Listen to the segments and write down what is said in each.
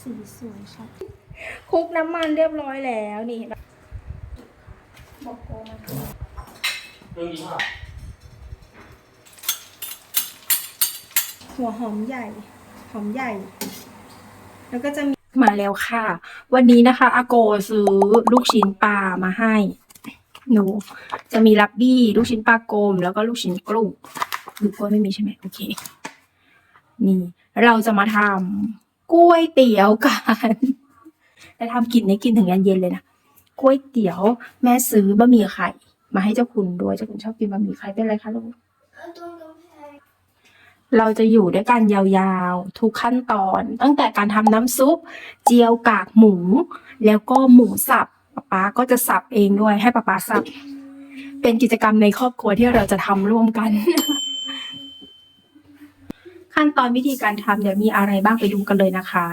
สีสวยชัดคลุกน้ำมันเรียบร้อยแล้วนี่เห็นปะบอกโกมันเรื่องนี้ว่าหัวหอมใหญ่ หอมใหญ่ แล้วก็จะมีมาแล้วค่ะ วันนี้นะคะอาโกซื้อลูกชิ้นปลามาให้ หนู จะมีลับบี้ลูกชิ้นปลากรมแล้วก็ลูกชิ้นกรุ้งหรือกล้วยไม่มีใช่ไหมโอเค นี่ เราจะมาทำ กล้วยเตี๋ยวกันแต่ทำกินในกินถึงยันเย็นเลยนะกล้วยเตี๋ยว แม่ซื้อบะหมี่ไข่ มาให้เจ้าคุณด้วย เจ้าคุณชอบกินบะหมี่ไข่เป็นไรคะลูกเราจะอยู่ด้วยกันยาวๆ ทุกขั้นตอน ตั้งแต่การทำน้ำซุป เจียวกากหมู แล้วก็หมูสับป๊าป๊าก็จะสับเองด้วยให้ป๊าป๊าสับ เป็นกิจกรรมในครอบครัวที่เราจะทำร่วมกัน ขั้นตอนวิธีการทำเดี๋ยวมีอะไรบ้างไปดูกันเลยนะคะ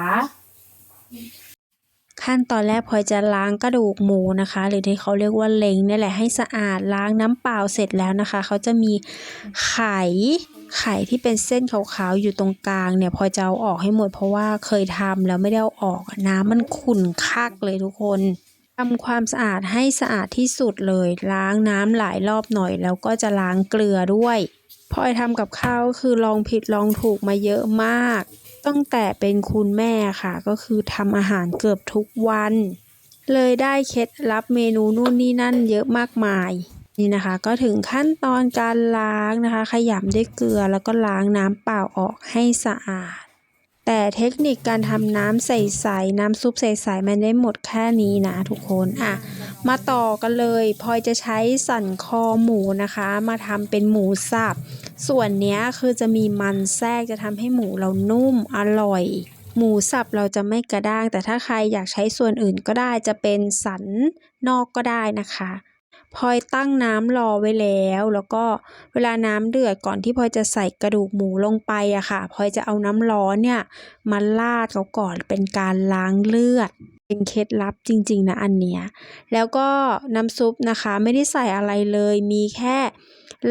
ขั้นตอนแรกพลอยจะล้างกระดูกหมูนะคะ หรือที่เขาเรียกว่าเล้งนี่แหละให้สะอาดล้างน้ำเปล่าเสร็จแล้วนะคะ เขาจะมีไข่ไข่ที่เป็นเส้นขาวๆอยู่ตรงกลางเนี่ยพลอยจะเอาออกให้หมดเพราะว่าเคยทำแล้วไม่ได้เอาออกน้ำมันขุ่นคักเลยทุกคนทำความสะอาดให้สะอาดที่สุดเลย ล้างน้ำหลายรอบหน่อย แล้วก็จะล้างเกลือด้วย พลอยทำกับข้าวก็คือลองผิดลองถูกมาเยอะมาก ตั้งแต่เป็นคุณแม่ค่ะ ก็คือทำอาหารเกือบทุกวัน เลยได้เคล็ดลับเมนูนู่นนี่นั่นเยอะมากมายนี่นะคะ ก็ถึงขั้นตอนการล้างนะคะ ขยำด้วยเกลือแล้วก็ล้างน้ำเปล่าออกให้สะอาด แต่เทคนิคการทำน้ำใสๆน้ำซุปใสๆมันได้หมดแค่นี้นะทุกคนอะมาต่อกันเลยพลอยจะใช้สันคอหมูนะคะ มาทำเป็นหมูสับส่วนเนี้ยคือจะมีมันแทรกจะทำให้หมูเรานุ่มอร่อย หมูสับเราจะไม่กระด้าง แต่ถ้าใครอยากใช้ส่วนอื่นก็ได้จะเป็นสันนอกก็ได้นะคะ พลอยตั้งน้ำรอไว้แล้ว แล้วก็เวลาน้ำเดือดก่อนที่พลอยจะใส่กระดูกหมูลงไปอะค่ะพลอยจะเอาน้ำร้อนเนี่ยมาลาดเขาก่อนเป็นการล้างเลือด เป็นเคล็ดลับจริงๆนะอันเนี้ยแล้วก็น้ำซุปนะคะไม่ได้ใส่อะไรเลยมีแค่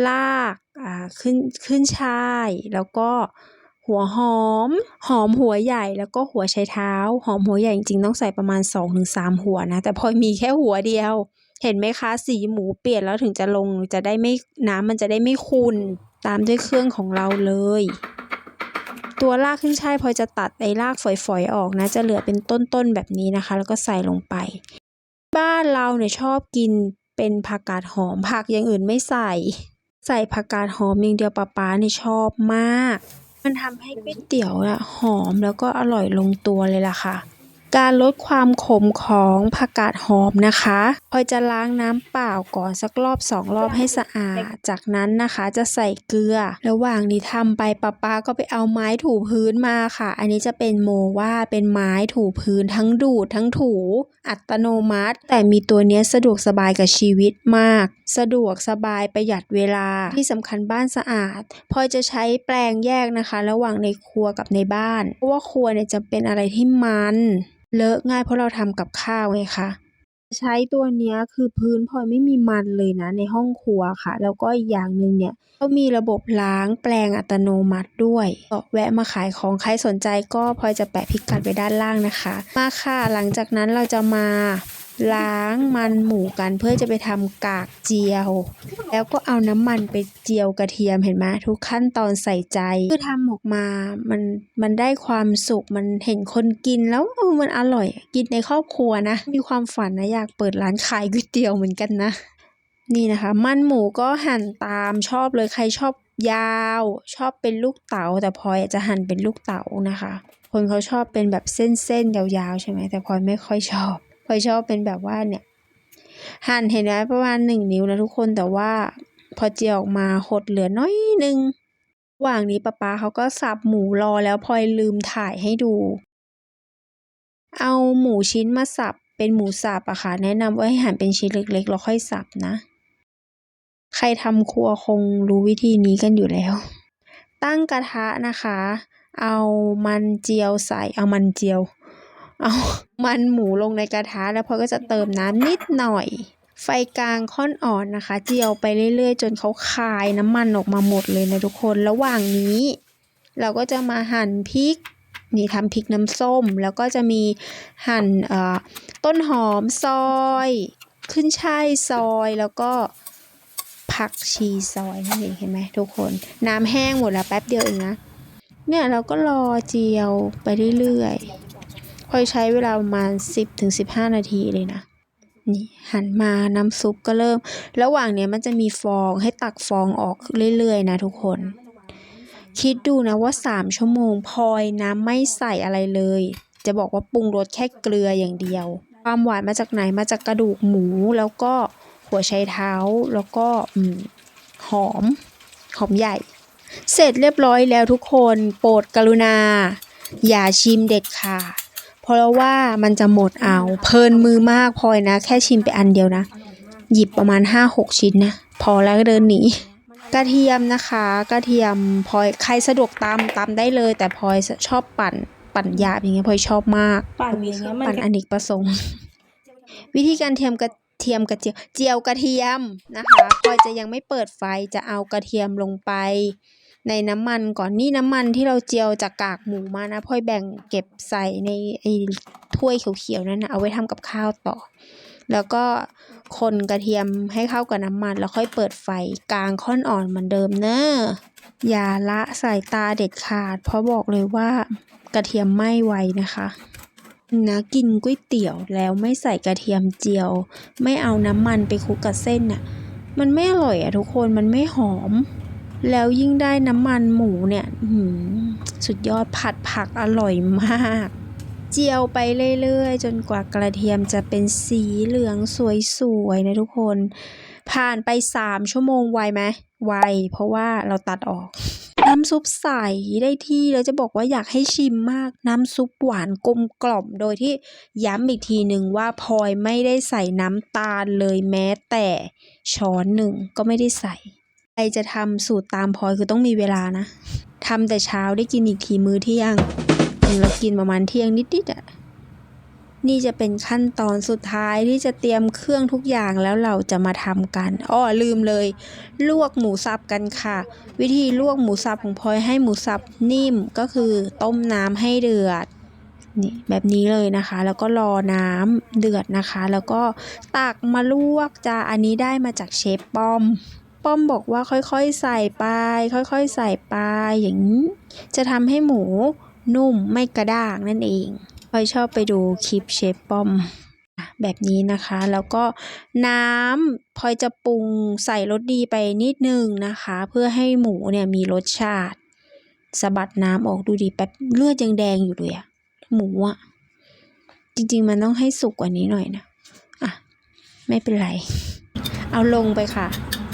รากอ่าขึ้นขึ้นช่ายแล้วก็หัวหอม หอมหัวใหญ่แล้วก็หัวไชเท้า หอมหัวใหญ่จริงๆต้องใส่ประมาณ 2-3 หัวนะ แต่พลอยมีแค่หัวเดียว เห็นไหมคะ สีหมูเปลี่ยนแล้วถึงจะลงจะได้ไม่น้ำมันจะได้ไม่ขุ่นตามด้วยเครื่องของเราเลย ตัวรากขึ้นช่ายพอจะตัดไอ้รากฝอยๆออกนะ จะเหลือเป็นต้นๆแบบนี้นะคะ แล้วก็ใส่ลงไป บ้านเราเนี่ยชอบกินเป็นผักกาดหอมผักอย่างอื่นไม่ใส่ ใส่ผักกาดหอมอย่างเดียวป้าป๊าเนี่ยชอบมาก มันทำให้ก๋วยเตี๋ยวอะหอมแล้วก็อร่อยลงตัวเลยล่ะค่ะ การลดความขมของผักกาดหอมนะคะพลอยจะล้างน้ำเปล่าก่อนสักรอบสองรอบให้สะอาด จากนั้นนะคะจะใส่เกลือ ระหว่างนี้ทำไปป้าป๊าก็ไปเอาไม้ถูพื้นมาค่ะ อันนี้จะเป็นโมว่าเป็นไม้ถูพื้นทั้งดูดทั้งถูอัตโนมัติ แต่มีตัวนี้สะดวกสบายกับชีวิตมาก สะดวกสบายประหยัดเวลาที่สำคัญบ้านสะอาดพลอยจะใช้แปลงแยกนะคะ ระหว่างในครัวกับในบ้าน เพราะว่าครัวเนี่ยจะเป็นอะไรที่มันเลอะง่ายเพราะเราทำกับข้าวไงคะใช้ตัวเนี้ยคือพื้นพลอยไม่มีมันเลยนะในห้องครัวค่ะ แล้วก็อีกอย่างหนึ่งเนี่ยก็มีระบบล้างแปลงอัตโนมัติด้วยก็แวะมาขายของใครสนใจก็พลอยจะแปะพิกัดไว้ด้านล่างนะคะ มาค่ะหลังจากนั้นเราจะมา ล้างมันหมูกันเพื่อจะไปทำกากเจียว แล้วก็เอาน้ำมันไปเจียวกระเทียมเห็นไหมทุกขั้นตอนใส่ใจ คือทำออกมามันมันได้ความสุขมันเห็นคนกินแล้วมันอร่อย กินในครอบครัวนะ มีความฝันนะอยากเปิดร้านขายก๋วยเตี๋ยวเหมือนกันนะ นี่นะคะ มันหมูก็หั่นตามชอบเลยใครชอบยาวชอบเป็นลูกเต๋าแต่พลอยจะหั่นเป็นลูกเต๋านะคะ คนเขาชอบเป็นแบบเส้นๆยาวๆใช่ไหมแต่พลอยไม่ค่อยชอบ พลอยชอบเป็นแบบว่าเนี่ย หั่นเห็นไหมประมาณหนึ่งนิ้วนะทุกคนแต่ว่าพอเจียวออกมาหดเหลือน้อยนึงระหว่างนี้ป้าป๊าเขาก็สับหมูรอแล้วพลอยลืมถ่ายให้ดู เอาหมูชิ้นมาสับเป็นหมูสับอะค่ะ แนะนำว่าให้หั่นเป็นชิ้นเล็กๆแล้วค่อยสับนะ ใครทำครัวคงรู้วิธีนี้กันอยู่แล้ว ตั้งกระทะนะคะ เอามันเจียวใส่เอามันเจียว เอามันหมูลงในกระทะแล้วพลอยก็จะเติมน้ำนิดหน่อย ไฟกลางค่อนอ่อนนะคะ เจียวไปเรื่อยๆ จนเขาคายน้ำมันออกมาหมดเลยนะทุกคนระหว่างนี้ เราก็จะมาหั่นพริกนี่ทำพริกน้ำส้ม แล้วก็จะมีหั่นเอ่อต้นหอมซอย ขึ้นช่ายซอยแล้วก็ผักชีซอยนั่นเองเห็นไหมทุกคน น้ำแห้งหมดแล้วแป๊บเดียวเองนะ เนี่ยเราก็รอเจียวไปเรื่อยๆ ค่อยใช้เวลาประมาณ 10-15 นาทีเลยนะนี่หันมาน้ำซุปก็เริ่ม ระหว่างเนี้ยมันจะมีฟองให้ตักฟองออกเรื่อยๆ นะทุกคน คิดดูนะว่า 3 ชั่วโมงพลอยน้ำไม่ใส่อะไรเลย จะบอกว่าปรุงรสแค่เกลืออย่างเดียว ความหวานมาจากไหนมาจากกระดูกหมูแล้วก็หัวไชเท้าแล้วก็อหอม หอมใหญ่ เสร็จเรียบร้อยแล้วทุกคน โปรดกรุณา อย่าชิมเด็ดขาด เพราะว่ามันจะหมดเอา เพลินมือมากพลอยนะ แค่ชิมไปอันเดียวนะ หยิบประมาณ 5-6 ชิ้นนะ พอแล้วก็เดินหนีกระเทียมนะคะกระเทียมพลอยใครสะดวกตำตำได้เลย แต่พลอยชอบปั่นปั่นหยาบอย่างเงี้ยพลอยชอบมาก ปั่นอย่างเงี้ยมันปั่นอเนกประสงค์ วิธีการเทียมกระเทียมกระเจียวเจียวกระเทียมนะคะพลอยจะยังไม่เปิดไฟจะเอากระเทียมลงไป ในน้ำมันก่อนนี่น้ำมันที่เราเจียวจากกากหมูมานะพลอยแบ่งเก็บใส่ในไอ้ถ้วยเขียวๆนั่นนะเอาไว้ทำกับข้าวต่อ แล้วก็คนกระเทียมให้เข้ากับน้ำมัน แล้วค่อยเปิดไฟกลางค่อนอ่อนเหมือนเดิมเนอะอย่าละสายตาเด็ดขาด เพราะบอกเลยว่ากระเทียมไหม้ไวนะคะนะกินก๋วยเตี๋ยวแล้วไม่ใส่กระเทียมเจียว ไม่เอาน้ำมันไปคลุกกับเส้นน่ะ มันไม่อร่อยอะทุกคนมันไม่หอม แล้วยิ่งได้น้ำมันหมูเนี่ยสุดยอดผัดผักอร่อยมาก เจียวไปเรื่อยๆ จนกว่ากระเทียมจะเป็นสีเหลืองสวยๆนะทุกคน ผ่านไป 3 ชั่วโมงไวไหมไว เพราะว่าเราตัดออกน้ำซุปใสได้ที่แล้วจะบอกว่าอยากให้ชิมมาก น้ำซุปหวานกลมกล่อมโดยที่ย้ำอีกทีหนึ่งว่าพลอยไม่ได้ใส่น้ำตาลเลยแม้แต่ช้อนหนึ่งก็ไม่ได้ใส่ ใครจะทำสูตรตามพลอยคือต้องมีเวลานะทำแต่เช้าได้กินอีกทีมื้อเที่ยงเรากินประมาณเที่ยงนิดๆอะนี่จะเป็นขั้นตอนสุดท้ายที่จะเตรียมเครื่องทุกอย่างแล้วเราจะมาทำกันอ้อลืมเลย ลวกหมูสับกันค่ะ วิธีลวกหมูสับของพลอยให้หมูสับนิ่มก็คือต้มน้ำให้เดือดนี่แบบนี้เลยนะคะ แล้วก็รอน้ำเดือดนะคะ แล้วก็ตักมาลวกจ้าอันนี้ได้มาจากเชฟป้อม ป้อมบอกว่าค่อยๆใส่ไป ค่อยๆใส่ไป อย่างนี้ จะทำให้หมูนุ่มไม่กระด้างนั่นเองพอยชอบไปดูคลิปเชฟป้อมแบบนี้นะคะ แล้วก็น้ำพลอยจะปรุงใส่รสดีไปนิดนึงนะคะ เพื่อให้หมูเนี่ยมีรสชาติสะบัดน้ำออกดูดีแป๊บเลือดยังแดงอยู่เลยอะหมูอะจริงๆมันต้องให้สุกกว่านี้หน่อยนะอะไม่เป็นไร เอาลงไปค่ะ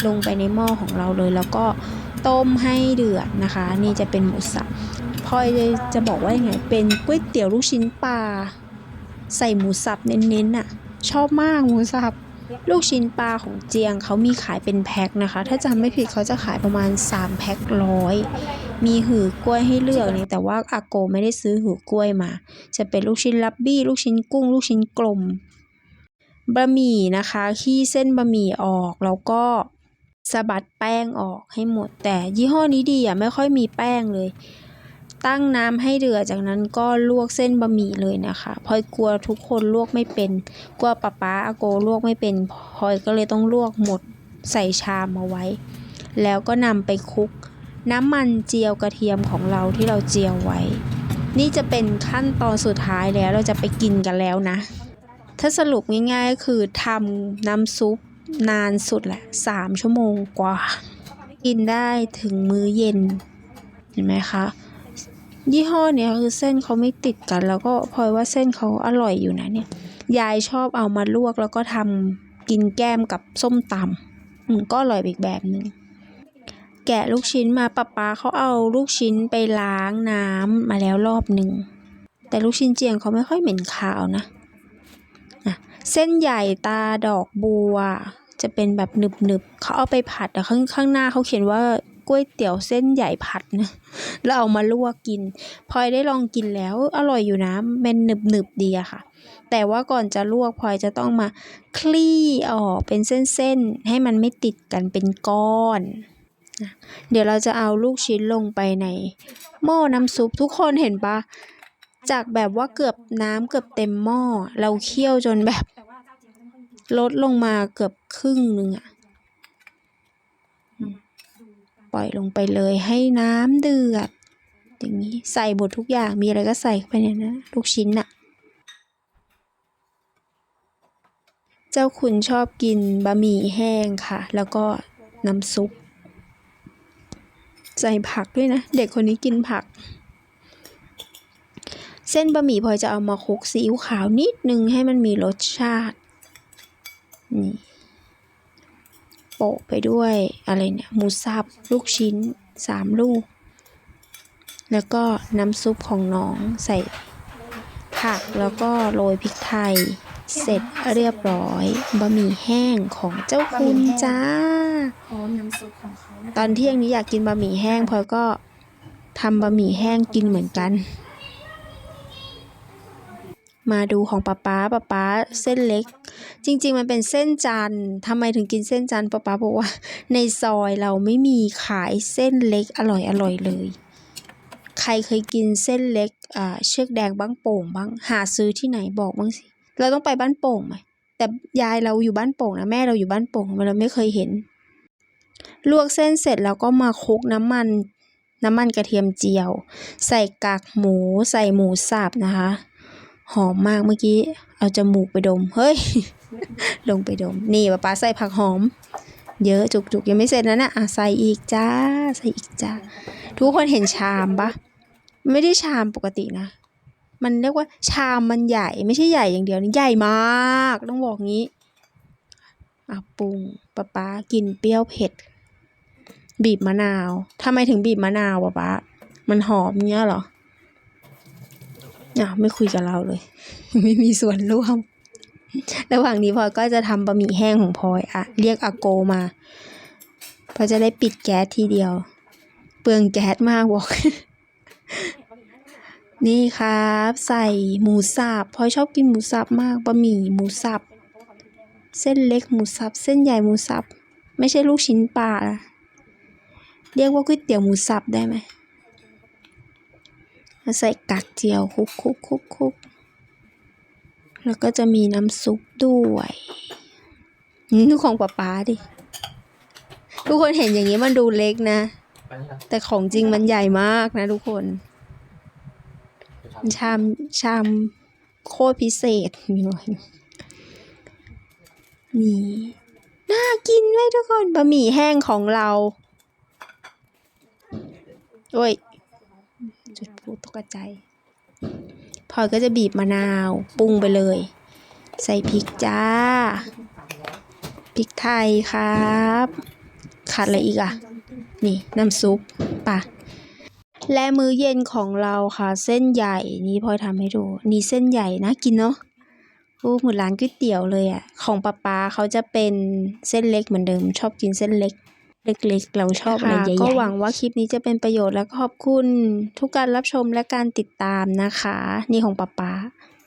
ลงไปในหม้อของเราเลย แล้วก็ต้มให้เดือดนะคะ นี่จะเป็นหมูสับพลอยจะบอกว่ายังไงเป็นก๋วยเตี๋ยวลูกชิ้นปลาใส่หมูสับเน้นๆน่ะ ชอบมากหมูสับลูกชิ้นปลาของเจียงเขามีขายเป็นแพ็คนะคะ ถ้าจำไม่ผิดเขาจะขายประมาณ 3 แพ็คร้อยมีหือกล้วยให้เลือกนี่แต่ว่าอาโกไม่ได้ซื้อหือกล้วยมา จะเป็นลูกชิ้นลับบี้ ลูกชิ้นกุ้ง ลูกชิ้นกลมบะหมี่นะคะขี้เส้นบะหมี่ออกแล้วก็ สะบัดแป้งออกให้หมด แต่ยี่ห้อนี้ดีอะไม่ค่อยมีแป้งเลย ตั้งน้ำให้เดือดจากนั้นก็ลวกเส้นบะหมี่เลยนะคะพลอยกลัวทุกคนลวกไม่เป็นกลัวป๊าป๊าอาโกลวกไม่เป็นพลอยก็เลยต้องลวกหมดใส่ชามมาไว้ แล้วก็นำไปคลุก น้ำมันเจียวกระเทียมของเราที่เราเจียวไว้ นี่จะเป็นขั้นตอนสุดท้ายแล้วเราจะไปกินกันแล้วนะ ถ้าสรุปง่ายๆก็คือทำน้ำซุป นานสุดแหละสามชั่วโมงกว่า กินได้ถึงมื้อเย็น เห็นไหมคะ ยี่ห้อเนี้ยคือเส้นเขาไม่ติดกัน แล้วก็พลอยว่าเส้นเขาอร่อยอยู่นะเนี่ย ยายชอบเอามาลวกแล้วก็ทำกินแก้มกับส้มตำอืมก็อร่อยอีกแบบหนึ่งแกะลูกชิ้นมาป้าป๊าเขาเอาลูกชิ้นไปล้างน้ำมาแล้วรอบหนึ่ง แต่ลูกชิ้นเจียงเขาไม่ค่อยเหม็นขาวนะะเส้นใหญ่ตาดอกบัว จะเป็นแบบหนึบๆเขาเอาไปผัดแต่ข้างข้างหน้าเขาเขียนว่าก๋วยเตี๋ยวเส้นใหญ่ผัดนะแล้วเอามาลวกกินพลอยได้ลองกินแล้วอร่อยอยู่นะมันหนึบหนึบๆดีอะค่ะ แต่ว่าก่อนจะลวกพลอยจะต้องมาคลี่ออกเป็นเส้นๆให้มันไม่ติดกันเป็นก้อนเดี๋ยวเราจะเอาลูกชิ้นลงไปในหม้อน้ำซุปทุกคนเห็นปะจากแบบว่าเกือบน้ำเกือบเต็มหม้อเราเคี่ยวจนแบบลดลงมาเกือบ ครึ่งหนึ่งอะปล่อยลงไปเลยให้น้ำเดือด อย่างนี้ใส่หมดทุกอย่างมีอะไรก็ใส่เข้าไปในนั้นะลูกชิ้นอะเจ้าคุณชอบกินบะหมี่แห้งค่ะ แล้วก็น้ำซุป ใส่ผักด้วยนะ เด็กคนนี้กินผัก เส้นบะหมี่พลอยจะเอามาคลุกซีอิ๊วขาวนิดนึงให้มันมีรสชาตินี่ะไปด้วยอะไรเนี่ยหมูสับลูกชิ้นสามลูก แล้วก็น้ำซุปของน้องใส่ผักแล้วก็โรยพริกไทย เสร็จเรียบร้อยบะหมี่แห้งของเจ้าคุณจ้าพร้อมน้ำซุปของเขาะตอนเที่ยงนี้อยากกินบะหมี่แห้งพลอยก็ทำบะหมี่แห้งกินเหมือนกัน มาดูของป๊าป๊าป๊าป๊าเส้นเล็ก จริง ๆ มันเป็นเส้นจันทำไมถึงกินเส้นจันป๊าป๊าบอกว่า ในซอยเราไม่มีขายเส้นเล็กอร่อยอร่อยเลย ใครเคยกินเส้นเล็กอ่าเชือกแดงบ้างโป่งบ้างหาซื้อที่ไหนบอกบ้างสิเราต้องไปบ้านโป่งไหมแต่ยายเราอยู่บ้านโป่งนะแม่เราอยู่บ้านโป่งเราไม่เคยเห็น ลวกเส้นเสร็จแล้วก็มาคลุกน้ำมันน้ำมันกระเทียมเจียว ใส่กากหมูใส่หมูสับนะคะ หอมมากเมื่อกี้ เอาจมูกไปดม เฮ้ย ลงไปดม นี่ป้าป๊าใส่ผักหอม เยอะจุกๆ ยังไม่เสร็จนะนะอะใส่อีกจ้า ใส่อีกจ้า ทุกคนเห็นชามปะ ไม่ได้ชามปกตินะ มันเรียกว่าชามมันใหญ่ไม่ใช่ใหญ่อย่างเดียวนี่ใหญ่มาก ต้องบอกงี้อะปรุงป๊าป๊ากินเปรี้ยวเผ็ด บีบมะนาวทำไมถึงบีบมะนาวป๊าป๊ามันหอมเงี้ยเหรอ อะไม่คุยกับเราเลย ไม่มีส่วนร่วม ระหว่างนี้พลอยก็จะทำบะหมี่แห้งของพลอยอะเรียกอาโกมาพลอยจะได้ปิดแก๊สทีเดียว เปลืองแก๊สมากบอกนี่ครับ ใส่หมูสับพลอยชอบกินหมูสับมากบะหมี่หมูสับเส้นเล็กหมูสับเส้นใหญ่หมูสับไม่ใช่ลูกชิ้นปลาเรียกว่าก๋วยเตี๋ยวหมูสับได้ไหม แล้วใส่กักเจียวคุกคุกคุกคุกแล้วก็จะมีน้ำซุปด้วยอืมดูของป๊าป๊าดิ ทุกคนเห็นอย่างนี้มันดูเล็กนะ แต่ของจริงมันใหญ่มากนะทุกคน ชามชามโคตรพิเศษมีหน่อยนี่น่ากินไหมทุกคนบะหมี่แห้งของเรา โอ้ย จุดพลุตกใจายพลอยก็จะบีบมะนาวปรุงไปเลย ใส่พริกจ้าพริกไทยครับขาดอะไรอีกอะ นี่น้ำซุปป่ะ และมื้อเย็นของเราค่ะ เส้นใหญ่นี่พลอยทำให้ดู นี่เส้นใหญ่นะกินเนาะโอ้เหมือนร้านก๋วยเตี๋ยวเลยอะ่ะ ของป้าป๊าเขาจะเป็นเส้นเล็กเหมือนเดิม ชอบกินเส้นเล็ก เล็กๆ เราชอบอะไรใหญ่ๆก็หวังว่าคลิปนี้จะเป็นประโยชน์และขอบคุณทุกการรับชมและการติดตามนะคะ นี่ของป้าป๊า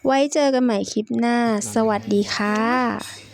ไว้เจอกันใหม่คลิปหน้า สวัสดีค่ะ